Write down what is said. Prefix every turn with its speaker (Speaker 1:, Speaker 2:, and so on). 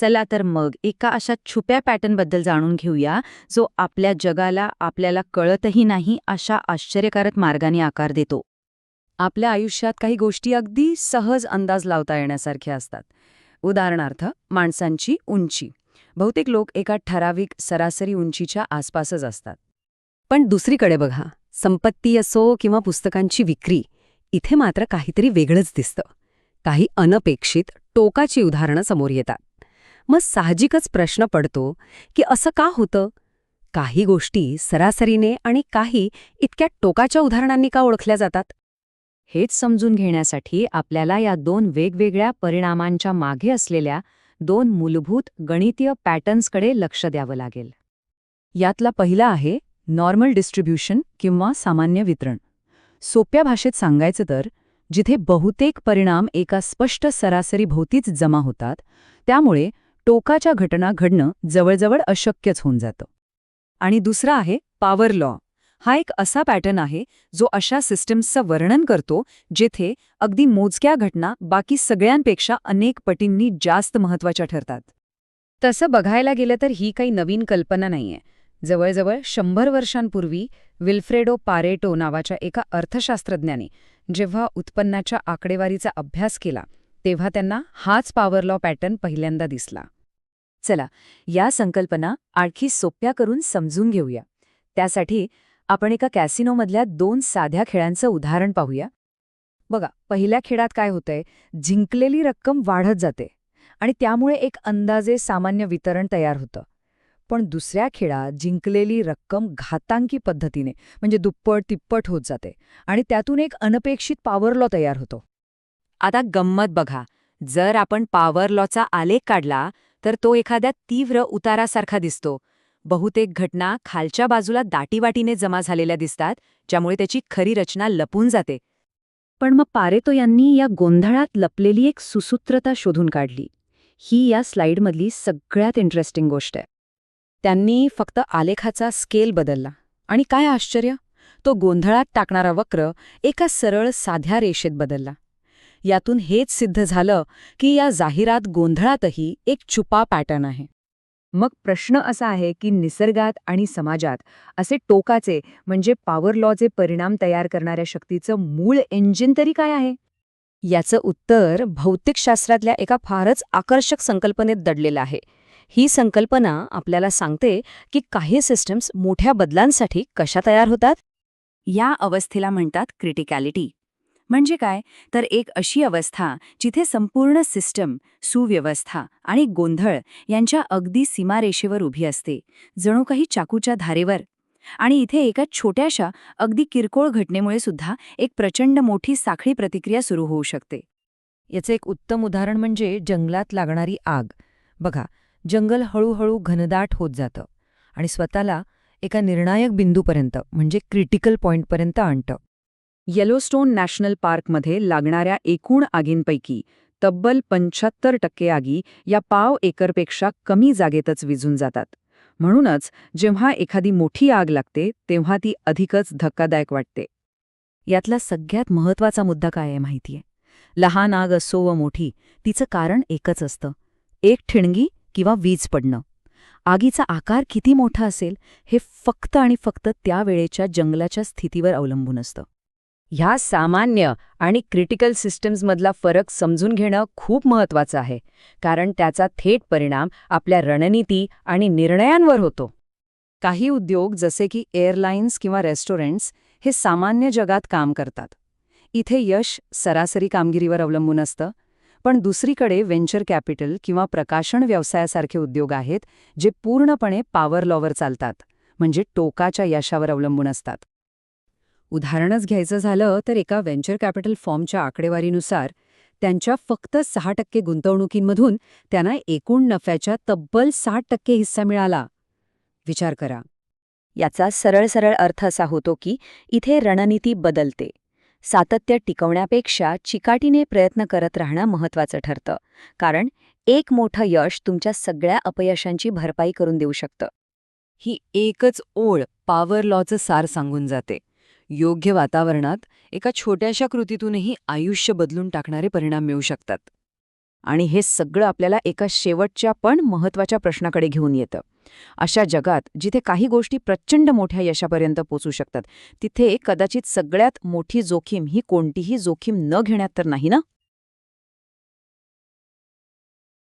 Speaker 1: चला तर मग एका अशा छुप्या पॅटर्नबद्दल जाणून घेऊया जो आपल्या जगाला आपल्याला कळतही नाही अशा आश्चर्यकारक मार्गाने आकार देतो.
Speaker 2: आपल्या आयुष्यात काही गोष्टी अगदी सहज अंदाज लावता येण्यासारख्या असतात. उदाहरणार्थ माणसांची उंची. बहुतेक लोक एका ठराविक सरासरी उंचीच्या आसपासच असतात. पण दुसरीकडे बघा संपत्ती असो किंवा पुस्तकांची विक्री इथे मात्र काहीतरी वेगळंच दिसतं. काही अनपेक्षित टोकाची उदाहरणं समोर येतात. मग साहजिकच प्रश्न पडतो की असं का होतं? काही गोष्टी सरासरीने आणि काही इतक्या टोकाच्या उदाहरणांनी का ओळखल्या जातात? हेच समजून घेण्यासाठी आपल्याला या दोन वेगवेगळ्या परिणामांच्या मागे असलेल्या दोन मूलभूत गणितीय पॅटर्न्सकडे लक्ष द्यावं लागेल. यातला पहिला आहे नॉर्मल डिस्ट्रीब्युशन किंवा सामान्य वितरण. सोप्या भाषेत सांगायचं तर जिथे बहुतेक परिणाम एका स्पष्ट सरासरीभोवतीच जमा होतात त्यामुळे टोकाच्या घटना घडणं जवळजवळ अशक्यच होऊन जातं. आणि दुसरा आहे पॉवर लॉ हा एक असा पॅटर्न आहे जो अशा सिस्टम्सचं वर्णन करतो जेथे अगदी मोजक्या घटना बाकी सगळ्यांपेक्षा अनेक पटींनी जास्त महत्त्वाच्या ठरतात. तसं बघायला गेलं तर ही काही नवीन कल्पना नाहीये. जवळजवळ शंभर वर्षांपूर्वी विल्फ्रेडो पारेटो नावाच्या एका अर्थशास्त्रज्ञाने जेव्हा उत्पन्नाच्या आकडेवारीचा अभ्यास केला तेव्हा त्यांना हाच पॉवर लॉ पॅटर्न पहिल्यांदा दिसला. चला या संकल्पना आणखी सोप्या करून समजून घेऊया. त्यासाठी आपण एका कॅसिनोमधल्या दोन साध्या खेळांचं उदाहरण पाहूया. बघा पहिल्या खेळात काय होतंय? जिंकलेली रक्कम वाढत जाते आणि त्यामुळे एक अंदाजे सामान्य वितरण तयार होतं. पण दुसऱ्या खेळात जिंकलेली रक्कम घातांकी पद्धतीने म्हणजे दुप्पट तिप्पट होत जाते आणि त्यातून एक अनपेक्षित पॉवर लॉ तयार होतो. आता गंमत बघा. जर आपण पॉवर लॉचा आलेख काढला तर तो एखाद्या तीव्र उतारासारखा दिसतो. बहुतेक घटना खालच्या बाजूला दाटीवाटीने जमा झालेल्या दिसतात ज्यामुळे त्याची खरी रचना लपून जाते. पण मग पारेतो यांनी या गोंधळात लपलेली एक सुसूत्रता शोधून काढली. ही या स्लाइडमधली सगळ्यात इंटरेस्टिंग गोष्ट आहे. त्यांनी फक्त आलेखाचा स्केल बदलला. आणि काय आश्चर्य! तो गोंधळात टाकणारा वक्र एका सरळ साध्या रेषेत बदलला. यातून हेच सिद्ध झालं की या जाहिरात गोंधळातही एक छुपा पॅटर्न आहे. मग प्रश्न असा आहे की निसर्गात आणि समाजात असे टोकाचे म्हणजे पॉवर लॉचे परिणाम तयार करणाऱ्या शक्तीचं मूळ इंजिन तरी काय आहे? याचं उत्तर भौतिकशास्त्रातल्या एका फारच आकर्षक संकल्पनेत दडलेलं आहे. ही संकल्पना आपल्याला सांगते की काही सिस्टम्स मोठ्या बदलांसाठी कशा तयार होतात? या अवस्थेला म्हणतात क्रिटिकॅलिटी म्हणजे काय? तर एक अशी अवस्था जिथे संपूर्ण सिस्टम सुव्यवस्था आणि गोंधळ यांच्या अगदी सीमारेषेवर उभी असते जणू काही चाकूच्या धारेवर. आणि इथे एका छोट्याशा अगदी किरकोळ घटनेमुळे सुद्धा एक प्रचंड मोठी साखळी प्रतिक्रिया सुरू होऊ शकते. याचं एक उत्तम उदाहरण म्हणजे जंगलात लागणारी आग. बघा जंगल हळूहळू घनदाट होत जातं आणि स्वतःला एका निर्णायक बिंदूपर्यंत म्हणजे क्रिटिकल पॉइंटपर्यंत आणतं. येलोस्टोन नॅशनल पार्कमध्ये लागणाऱ्या एकूण आगींपैकी तब्बल पंच्याहत्तर टक्के आगी या पाव एकरपेक्षा कमी जागेतच विझून जातात. म्हणूनच जेव्हा एखादी मोठी आग लागते तेव्हा ती अधिकच धक्कादायक वाटते. यातला सगळ्यात महत्त्वाचा मुद्दा काय आहे माहितीये लहान आग असो व मोठी तिचं कारण एकच असतं. एक ठिणगी किंवा वीज पडणं. आगीचा आकार किती मोठा असेल हे फक्त आणि फक्त त्या वेळेच्या जंगलाच्या स्थितीवर अवलंबून असतं. ह्या सामान्य आणि क्रिटिकल सिस्टम्समधला फरक समजून घेणं खूप महत्त्वाचं आहे कारण त्याचा थेट परिणाम आपल्या रणनीती आणि निर्णयांवर होतो. काही उद्योग जसे की एअरलाइन्स किंवा रेस्टॉरंट्स हे सामान्य जगात काम करतात. इथे यश सरासरी कामगिरीवर अवलंबून असतं पण दुसरीकडे व्हेंचर कॅपिटल किंवा प्रकाशन व्यवसायासारखे उद्योग आहेत जे पूर्णपणे पॉवर लॉवर चालतात म्हणजे टोकाच्या यशावर अवलंबून असतात. उदाहरणच घ्यायचं झालं तर एका व्हेंचर कॅपिटल फॉर्मच्या आकडेवारीनुसार त्यांच्या फक्त सहा टक्के गुंतवणुकींमधून त्यांना एकूण नफ्याच्या तब्बल साठ टक्के हिस्सा मिळाला. विचार करा. याचा सरळ सरळ अर्थ असा होतो की इथे रणनीती बदलते. सातत्य टिकवण्यापेक्षा चिकाटीने प्रयत्न करत राहणं महत्वाचं ठरतं कारण एक मोठं यश तुमच्या सगळ्या अपयशांची भरपाई करून देऊ शकतं. ही एकच ओळ पॉवर लॉचं सार सांगून जाते. योग्य वातावरणात एका छोट्याशा कृतीतूनही आयुष्य बदलून टाकणारे परिणाम मिळू शकतात. आणि हे सगळं आपल्याला एका शेवटच्या पण महत्त्वाच्या प्रश्नाकडे घेऊन येतं. अशा जगात जिथे काही गोष्टी प्रचंड मोठ्या यशापर्यंत पोचू शकतात तिथे कदाचित सगळ्यात मोठी जोखीम ही कोणतीही जोखीम न घेण्यात तर नाही ना?